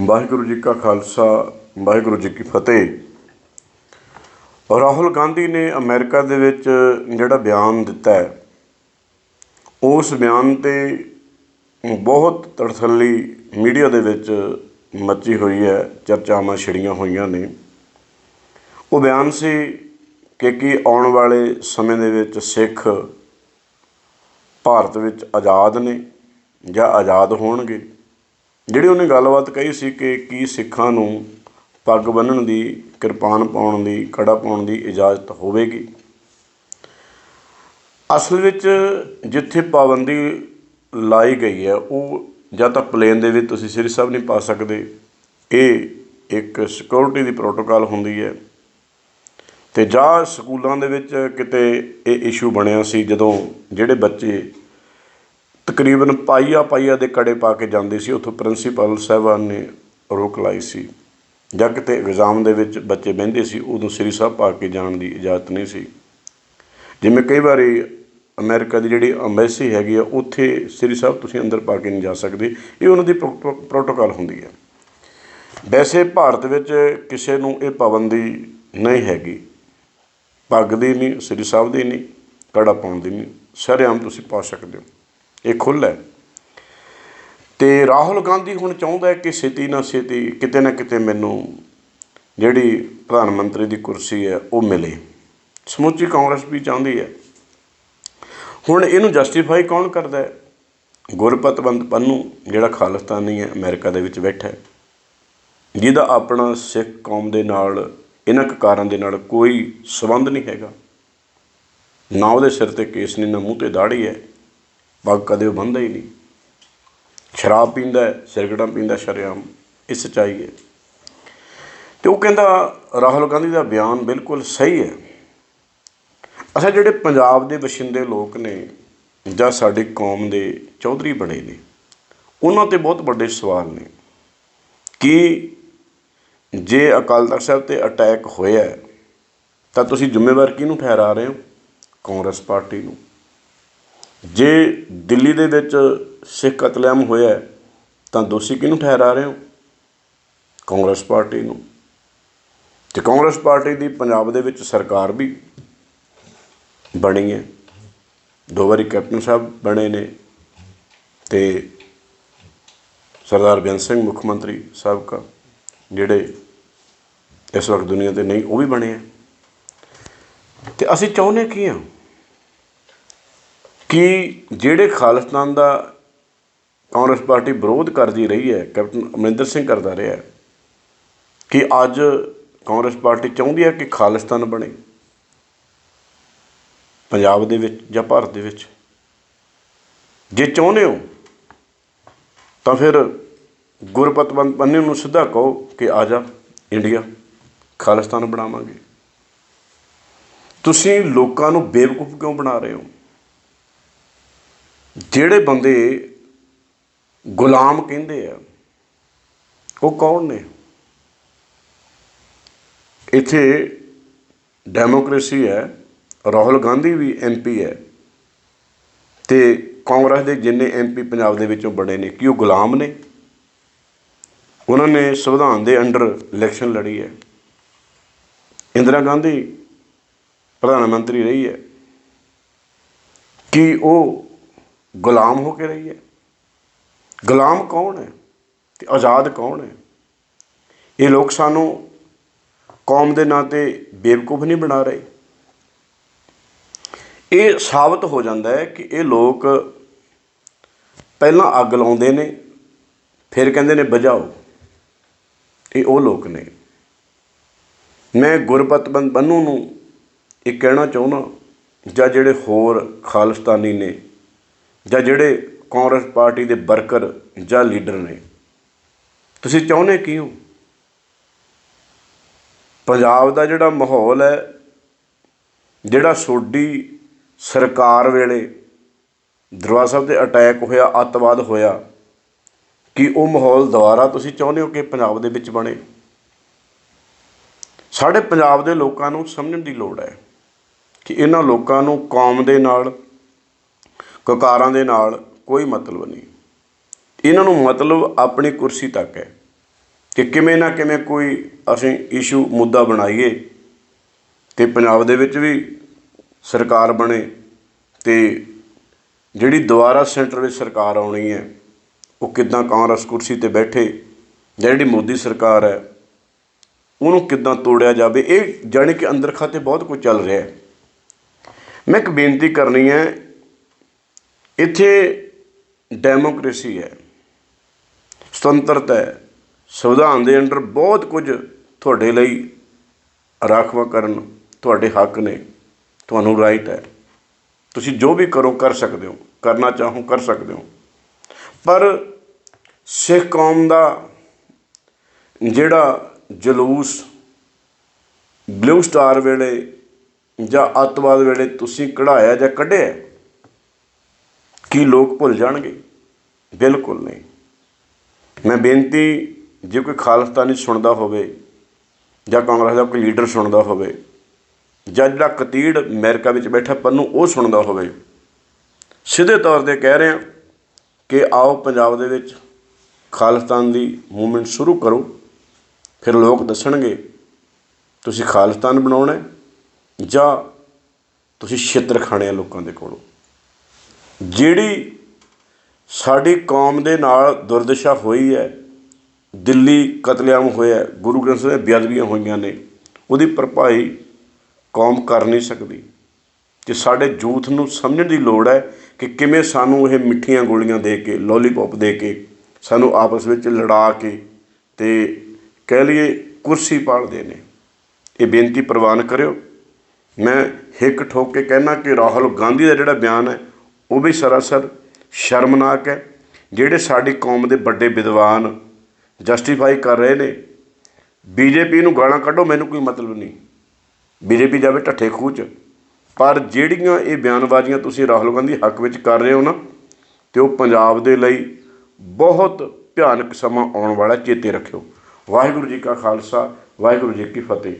ਵਾਹਿਗੁਰੂ ਜੀ ਕਾ ਖਾਲਸਾ, ਵਾਹਿਗੁਰੂ ਜੀ ਕੀ ਫਤਿਹ। ਰਾਹੁਲ ਗਾਂਧੀ ਨੇ ਅਮਰੀਕਾ ਦੇ ਵਿੱਚ ਜਿਹੜਾ ਬਿਆਨ ਦਿੱਤਾ ਹੈ, ਉਸ ਬਿਆਨ ਤੇ ਬਹੁਤ ਤੜਥੱਲੀ ਮੀਡੀਆ ਦੇ ਵਿੱਚ ਮੱਚੀ ਹੋਈ ਹੈ, ਚਰਚਾਵਾਂ ਛਿੜੀਆਂ ਹੋਈਆਂ ਨੇ। ਉਹ ਬਿਆਨ ਸੀ ਕਿ ਕੀ ਆਉਣ ਵਾਲੇ ਸਮੇਂ ਦੇ ਵਿੱਚ ਸਿੱਖ ਭਾਰਤ ਵਿੱਚ ਆਜ਼ਾਦ ਨੇ ਜਾਂ ਆਜ਼ਾਦ ਹੋਣਗੇ। ਜਿਹੜੀ ਉਹਨੇ ਗੱਲਬਾਤ ਕਹੀ ਸੀ ਕਿ ਕੀ ਸਿੱਖਾਂ ਨੂੰ ਪੱਗ ਬੰਨ੍ਹਣ ਦੀ, ਕਿਰਪਾਨ ਪਾਉਣ ਦੀ ਕੜਾ ਪਾਉਣ ਦੀ ਇਜਾਜ਼ਤ ਹੋਵੇਗੀ। ਅਸਲ ਵਿੱਚ ਜਿੱਥੇ ਪਾਬੰਦੀ ਲਾਈ ਗਈ ਹੈ, ਉਹ ਜਾਂ ਤਾਂ ਪਲੇਨ ਦੇ ਵਿੱਚ ਤੁਸੀਂ ਸ੍ਰੀ ਸਾਹਿਬ ਨਹੀਂ ਪਾ ਸਕਦੇ। ਇਹ ਇੱਕ ਸਿਕਿਉਰਿਟੀ ਦੀ ਪ੍ਰੋਟੋਕਾਲ ਹੁੰਦੀ ਹੈ। ਤੇ ਜਾਂ ਸਕੂਲਾਂ ਦੇ ਵਿੱਚ ਕਿਤੇ ਇਹ ਇਸ਼ੂ ਬਣਿਆ ਸੀ, ਜਦੋਂ ਜਿਹੜੇ ਬੱਚੇ ਤਕਰੀਬਨ ਪਾਈਆ ਪਾਈਆ ਦੇ ਕੜੇ ਪਾ ਕੇ ਜਾਂਦੇ ਸੀ। ਉੱਥੋਂ ਪ੍ਰਿੰਸੀਪਲ ਸਾਹਿਬਾਨ ਨੇ ਰੋਕ ਲਾਈ ਸੀ। ਜਾਂ ਕਿਤੇ ਇਗਜ਼ਾਮ ਦੇ ਵਿੱਚ ਬੱਚੇ ਬਹਿੰਦੇ ਸੀ, ਉਦੋਂ ਸ੍ਰੀ ਸਾਹਿਬ ਪਾ ਕੇ ਜਾਣ ਦੀ ਇਜਾਜ਼ਤ ਨਹੀਂ ਸੀ। ਜਿਵੇਂ ਕਈ ਵਾਰੀ ਅਮਰੀਕਾ ਦੀ ਜਿਹੜੀ ਅੰਬੈਸੀ ਹੈਗੀ ਆ, ਉੱਥੇ ਸ੍ਰੀ ਸਾਹਿਬ ਤੁਸੀਂ ਅੰਦਰ ਪਾ ਕੇ ਨਹੀਂ ਜਾ ਸਕਦੇ। ਇਹ ਉਹਨਾਂ ਦੀ ਪ੍ਰੋ- ਪ੍ਰੋਟੋਕਾਲ ਹੁੰਦੀ ਹੈ ਵੈਸੇ ਭਾਰਤ ਵਿੱਚ ਕਿਸੇ ਨੂੰ ਇਹ ਪਾਬੰਦੀ ਨਹੀਂ ਹੈਗੀ। ਪੱਗ ਦੀ ਨਹੀਂ, ਸ੍ਰੀ ਸਾਹਿਬ ਦੀ ਨਹੀਂ, ਕੜਾ ਪਾਉਣ ਦੀ ਨਹੀਂ। ਸਾਰੇ ਆਮ ਤੁਸੀਂ ਪਾ ਸਕਦੇ ਹੋ। ਇਹ ਖੁੱਲ੍ਹ ਹੈ। ਤੇ ਰਾਹੁਲ ਗਾਂਧੀ ਹੁਣ ਚਾਹੁੰਦਾ ਕਿ ਛੇਤੀ ਨਾ ਛੇਤੀ ਕਿਤੇ ਨਾ ਕਿਤੇ ਮੈਨੂੰ ਜਿਹੜੀ ਪ੍ਰਧਾਨ ਮੰਤਰੀ ਦੀ ਕੁਰਸੀ ਹੈ, ਉਹ ਮਿਲੇ। ਸਮੁੱਚੀ ਕਾਂਗਰਸ ਵੀ ਚਾਹੁੰਦੀ ਹੈ। ਹੁਣ ਇਹਨੂੰ ਜਸਟੀਫਾਈ ਕੌਣ ਕਰਦਾ ਹੈ? ਗੁਰਪਤਵੰਤ ਪੰਨੂ, ਜਿਹੜਾ ਖਾਲਿਸਤਾਨੀ ਹੈ, ਅਮਰੀਕਾ ਦੇ ਵਿੱਚ ਬੈਠਾ ਹੈ। ਜਿਹਦਾ ਆਪਣਾ ਸਿੱਖ ਕੌਮ ਦੇ ਨਾਲ, ਇਹਨਾਂ ਕਕਾਰਾਂ ਦੇ ਨਾਲ ਕੋਈ ਸਬੰਧ ਨਹੀਂ ਹੈਗਾ। ਨਾ ਉਹਦੇ ਸਿਰ ਤੇ ਕੇਸ, ਨਹੀਂ ਨਾ ਮੂੰਹ ਤੇ ਦਾੜੀ ਹੈ। ਪੱਗ ਕਦੇ ਉਹ ਬੰਨ੍ਹਦਾ ਹੀ ਨਹੀਂ। ਸ਼ਰਾਬ ਪੀਂਦਾ ਹੈ ਸਿਗਰਟਾਂ ਪੀਂਦਾ ਸ਼ਰੇਆਮ, ਇਹ ਸੱਚਾਈ ਹੈ। ਤੇ ਉਹ ਕਹਿੰਦਾ, ਰਾਹੁਲ ਗਾਂਧੀ ਦਾ ਬਿਆਨ ਬਿਲਕੁਲ ਸਹੀ ਹੈ। ਅਸਾਂ ਜਿਹੜੇ ਪੰਜਾਬ ਦੇ ਵਸਿੰਦੇ ਲੋਕ ਨੇ ਜਾਂ ਸਾਡੀ ਕੌਮ ਦੇ ਚੌਧਰੀ ਬਣੇ ਨੇ, ਉਹਨਾਂ ਤੇ ਬਹੁਤ ਵੱਡੇ ਸਵਾਲ ਨੇ ਕਿ ਜੇ ਅਕਾਲ ਤਖਤ ਸਾਹਿਬ ਤੇ ਅਟੈਕ ਹੋਇਆ ਤਾਂ ਤੁਸੀਂ ਜ਼ਿੰਮੇਵਾਰ ਕਿਹਨੂੰ ਠਹਿਰਾ ਰਹੇ ਹੋ? ਕਾਂਗਰਸ ਪਾਰਟੀ ਨੂੰ। ਜੇ ਦਿੱਲੀ ਦੇ ਵਿੱਚ ਸਿੱਖ ਕਤਲੇਆਮ ਹੋਇਆ ਤਾਂ ਦੋਸ਼ੀ ਕਿਹਨੂੰ ਠਹਿਰਾ ਰਹੇ ਹੋ? ਕਾਂਗਰਸ ਪਾਰਟੀ ਨੂੰ। ਤੇ ਕਾਂਗਰਸ ਪਾਰਟੀ ਦੀ ਪੰਜਾਬ ਦੇ ਵਿੱਚ ਸਰਕਾਰ ਵੀ ਬਣੀ ਹੈ। ਦੋ ਵਾਰੀ ਕੈਪਟਨ ਸਾਹਿਬ ਬਣੇ ਨੇ ਤੇ ਸਰਦਾਰ ਬੇਅੰਤ ਸਿੰਘ ਮੁੱਖ ਮੰਤਰੀ ਸਾਬਕਾ ਜਿਹੜੇ ਇਸ ਵਕਤ ਦੁਨੀਆ ਤੇ ਨਹੀਂ, ਉਹ ਵੀ ਬਣੇ ਆ ਤੇ ਅਸੀਂ ਚਾਹੁੰਦੇ ਕੀ ਹਾਂ? ਕਿ ਜਿਹੜੇ ਖਾਲਿਸਤਾਨ ਦਾ ਕਾਂਗਰਸ ਪਾਰਟੀ ਵਿਰੋਧ ਕਰਦੀ ਰਹੀ ਹੈ, ਕੈਪਟਨ ਅਮਰਿੰਦਰ ਸਿੰਘ ਕਰਦਾ ਰਿਹਾ ਕਿ ਅੱਜ ਕਾਂਗਰਸ ਪਾਰਟੀ ਚਾਹੁੰਦੀ ਹੈ ਕਿ ਖਾਲਿਸਤਾਨ ਬਣੇ? ਪੰਜਾਬ ਦੇ ਵਿੱਚ ਜਾਂ ਭਾਰਤ ਦੇ ਵਿੱਚ? ਜੇ ਚਾਹੁੰਦੇ ਹੋ, ਤਾਂ ਫਿਰ ਗੁਰਪਤ ਪੰਨੂ ਨੂੰ ਸਿੱਧਾ ਕਹੋ ਕਿ ਆ ਜਾ ਇੰਡੀਆ, ਖਾਲਿਸਤਾਨ ਬਣਾਵਾਂਗੇ। ਤੁਸੀਂ ਲੋਕਾਂ ਨੂੰ ਬੇਵਕੂਫ ਕਿਉਂ ਬਣਾ ਰਹੇ ਹੋ? ਜਿਹੜੇ ਬੰਦੇ ਗੁਲਾਮ ਕਹਿੰਦੇ ਆ, ਉਹ ਕੌਣ ਨੇ? ਇੱਥੇ ਡੈਮੋਕ੍ਰੇਸੀ ਹੈ, ਰਾਹੁਲ ਗਾਂਧੀ ਵੀ ਐਮਪੀ ਹੈ ਤੇ ਕਾਂਗਰਸ ਦੇ ਜਿੰਨੇ ਐਮਪੀ ਪੰਜਾਬ ਦੇ ਵਿੱਚੋਂ ਬੜੇ ਨੇ, ਕਿ ਉਹ ਗੁਲਾਮ ਨੇ? ਉਹਨਾਂ ਨੇ ਸੰਵਿਧਾਨ ਦੇ ਅੰਡਰ ਇਲੈਕਸ਼ਨ ਲੜੀ ਹੈ। ਇੰਦਰਾ ਗਾਂਧੀ ਪ੍ਰਧਾਨ ਮੰਤਰੀ ਰਹੀ ਹੈ। ਕਿ ਉਹ ਗੁਲਾਮ ਹੋ ਕੇ ਰਹੀ ਹੈ ਗੁਲਾਮ ਕੌਣ ਹੈ ਤੇ ਆਜ਼ਾਦ ਕੌਣ ਹੈ? ਇਹ ਲੋਕ ਸਾਨੂੰ ਕੌਮ ਦੇ ਨਾਂ ਤੇ ਬੇਵਕੂਫ ਨਹੀਂ ਬਣਾ ਰਹੇ। ਇਹ ਸਾਬਤ ਹੋ ਜਾਂਦਾ ਹੈ ਕਿ ਇਹ ਲੋਕ ਪਹਿਲਾਂ ਅੱਗ ਲਾਉਂਦੇ ਨੇ, ਫਿਰ ਕਹਿੰਦੇ ਨੇ ਬੁਝਾਓ ਇਹ ਉਹ ਲੋਕ ਨੇ। ਮੈਂ ਗੁਰਪਤਬੰਦ ਬੰਨੂ ਨੂੰ ਇਹ ਕਹਿਣਾ ਚਾਹੁੰਦਾ ਜਾਂ ਜਿਹੜੇ ਹੋਰ ਖਾਲਿਸਤਾਨੀ ਨੇ ਜਾਂ ਜਿਹੜੇ ਕਾਂਗਰਸ ਪਾਰਟੀ ਦੇ ਵਰਕਰ ਜਾਂ ਲੀਡਰ ਨੇ, ਤੁਸੀਂ ਚਾਹੁੰਦੇ ਕੀ ਹੋ? ਪੰਜਾਬ ਦਾ ਜਿਹੜਾ ਮਾਹੌਲ ਹੈ, ਜਿਹੜਾ ਸੋਡੀ ਸਰਕਾਰ ਵੇਲੇ ਦਰਬਾਰ ਸਾਹਿਬ ਤੇ ਅਟੈਕ ਹੋਇਆ, ਅੱਤਵਾਦ ਹੋਇਆ, ਕਿ ਉਹ ਮਾਹੌਲ ਦੁਬਾਰਾ ਤੁਸੀਂ ਚਾਹੁੰਦੇ ਹੋ ਕਿ ਪੰਜਾਬ ਦੇ ਵਿੱਚ ਬਣੇ? ਸਾਡੇ ਪੰਜਾਬ ਦੇ ਲੋਕਾਂ ਨੂੰ ਸਮਝਣ ਦੀ ਲੋੜ ਹੈ ਕਿ ਇਹਨਾਂ ਲੋਕਾਂ ਨੂੰ ਕੌਮ ਦੇ ਨਾਲ ਕਕਾਰਾਂ ਦੇ ਨਾਲ ਕੋਈ ਮਤਲਬ ਨਹੀਂ। ਇਹਨਾਂ ਨੂੰ ਮਤਲਬ ਆਪਣੀ ਕੁਰਸੀ ਤੱਕ ਹੈ ਕਿ ਕਿਵੇਂ ਨਾ ਕਿਵੇਂ ਕੋਈ ਅਸੀਂ ਇਸ਼ੂ ਮੁੱਦਾ ਬਣਾਈਏ ਤੇ ਪੰਜਾਬ ਦੇ ਵਿੱਚ ਵੀ ਸਰਕਾਰ ਬਣੇ ਤੇ ਜਿਹੜੀ ਦੁਬਾਰਾ ਸੈਂਟਰ ਵਿੱਚ ਸਰਕਾਰ ਆਉਣੀ ਹੈ, ਉਹ ਕਿੱਦਾਂ ਕਾਂਗਰਸ ਕੁਰਸੀ ਤੇ ਬੈਠੇ ਜਾਂ ਜਿਹੜੀ ਮੋਦੀ ਸਰਕਾਰ ਹੈ, ਉਹਨੂੰ ਕਿੱਦਾਂ ਤੋੜਿਆ ਜਾਵੇ, ਇਹ ਜਾਣੀ ਕਿ ਅੰਦਰ ਖਾਤੇ ਬਹੁਤ ਕੁਝ ਚੱਲ ਰਿਹਾ ਹੈ। ਮੈਂ ਇੱਕ ਬੇਨਤੀ ਕਰਨੀ ਹੈ ਇੱਥੇ ਡੈਮੋਕ੍ਰੇਸੀ ਹੈ, ਸੁਤੰਤਰਤਾ ਹੈ, ਸੰਵਿਧਾਨ ਦੇ ਅੰਡਰ ਬਹੁਤ ਕੁਝ ਤੁਹਾਡੇ ਲਈ ਰਾਖਵਾ ਕਰਨ ਤੁਹਾਡੇ ਹੱਕ ਨੇ, ਤੁਹਾਨੂੰ ਰਾਈਟ ਹੈ। ਤੁਸੀਂ ਜੋ ਵੀ ਕਰੋ, ਕਰ ਸਕਦੇ ਹੋ, ਕਰਨਾ ਚਾਹੋ, ਕਰ ਸਕਦੇ ਹੋ। ਪਰ ਸਿੱਖ ਕੌਮ ਦਾ ਜਿਹੜਾ ਜਲੂਸ ਬਲੂ ਸਟਾਰ ਵੇਲੇ ਜਾਂ ਅੱਤਵਾਦ ਵੇਲੇ ਤੁਸੀਂ ਕਢਾਇਆ ਜਾਂ ਕੱਢਿਆ ਕੀ ਲੋਕ ਭੁੱਲ ਜਾਣਗੇ? ਬਿਲਕੁਲ ਨਹੀਂ। ਮੈਂ ਬੇਨਤੀ, ਜੇ ਕੋਈ ਖਾਲਸਤਾਨੀ ਸੁਣਦਾ ਹੋਵੇ ਜਾਂ ਕਾਂਗਰਸ ਦਾ ਕੋਈ ਲੀਡਰ ਸੁਣਦਾ ਹੋਵੇ ਜਾਂ ਜਿਹੜਾ ਕਤੀੜ ਅਮਰੀਕਾ ਵਿੱਚ ਬੈਠਾ ਪੰਨੂ, ਉਹ ਸੁਣਦਾ ਹੋਵੇ, ਸਿੱਧੇ ਤੌਰ ਤੇ ਕਹਿ ਰਿਹਾ ਕਿ ਆਓ ਪੰਜਾਬ ਦੇ ਵਿੱਚ ਖਾਲਿਸਤਾਨ ਦੀ ਮੂਵਮੈਂਟ ਸ਼ੁਰੂ ਕਰੋ। ਫਿਰ ਲੋਕ ਦੱਸਣਗੇ, ਤੁਸੀਂ ਖਾਲਿਸਤਾਨ ਬਣਾਉਣਾ ਜਾਂ ਤੁਸੀਂ ਛਿੱਤਰ ਖਾਣੇ ਆ ਲੋਕਾਂ ਦੇ ਕੋਲੋਂ। ਜਿਹੜੀ ਸਾਡੀ ਕੌਮ ਦੇ ਨਾਲ ਦੁਰਦਸ਼ਾ ਹੋਈ ਹੈ, ਦਿੱਲੀ ਕਤਲੇਆਮ ਹੋਇਆ ਗੁਰੂ ਗ੍ਰੰਥ ਸਾਹਿਬ ਬੇਅਦਬੀਆਂ ਹੋਈਆਂ ਨੇ, ਉਹਦੀ ਭਰਪਾਈ ਕੌਮ ਕਰ ਨਹੀਂ ਸਕਦੀ। ਤੇ ਸਾਡੇ ਯੂਥ ਨੂੰ ਸਮਝਣ ਦੀ ਲੋੜ ਹੈ ਕਿ ਕਿਵੇਂ ਸਾਨੂੰ ਇਹ ਮਿੱਠੀਆਂ ਗੋਲੀਆਂ ਦੇ ਕੇ ਲੋਲੀਪੌਪ ਦੇ ਕੇ, ਸਾਨੂੰ ਆਪਸ ਵਿੱਚ ਲੜਾ ਕੇ ਤੇ ਕਹਿ ਲਈਏ ਕੁਰਸੀ ਪਾਲਦੇ ਨੇ। ਇਹ ਬੇਨਤੀ ਪ੍ਰਵਾਨ ਕਰਿਓ। ਮੈਂ ਹਿੱਕ ਠੋਕ ਕੇ ਕਹਿਣਾ ਕਿ ਰਾਹੁਲ ਗਾਂਧੀ ਦਾ ਜਿਹੜਾ ਬਿਆਨ ਹੈ ਉਹ ਵੀ ਸਰਾਸਰ ਸ਼ਰਮਨਾਕ ਹੈ। ਜਿਹੜੇ ਸਾਡੀ ਕੌਮ ਦੇ ਵੱਡੇ ਵਿਦਵਾਨ ਜਸਟੀਫਾਈ ਕਰ ਰਹੇ ਨੇ, ਬੀਜੇਪੀ ਨੂੰ ਗਾਲਾਂ ਕੱਢੋ, ਮੈਨੂੰ ਕੋਈ ਮਤਲਬ ਨਹੀਂ। ਬੀਜੇਪੀ ਜਾਵੇ ਢੱਠੇ ਖੂਹ 'ਚ। ਪਰ ਜਿਹੜੀਆਂ ਇਹ ਬਿਆਨਬਾਜ਼ੀਆਂ ਤੁਸੀਂ ਰਾਹੁਲ ਗਾਂਧੀ ਹੱਕ ਵਿੱਚ ਕਰ ਰਹੇ ਹੋ ਨਾ, ਤੇ ਉਹ ਪੰਜਾਬ ਦੇ ਲਈ ਬਹੁਤ ਭਿਆਨਕ ਸਮਾਂ ਆਉਣ ਵਾਲਾ ਚੇਤੇ ਰੱਖਿਓ। ਵਾਹਿਗੁਰੂ ਜੀ ਕਾ ਖਾਲਸਾ, ਵਾਹਿਗੁਰੂ ਜੀ ਕੀ ਫਤਿਹ।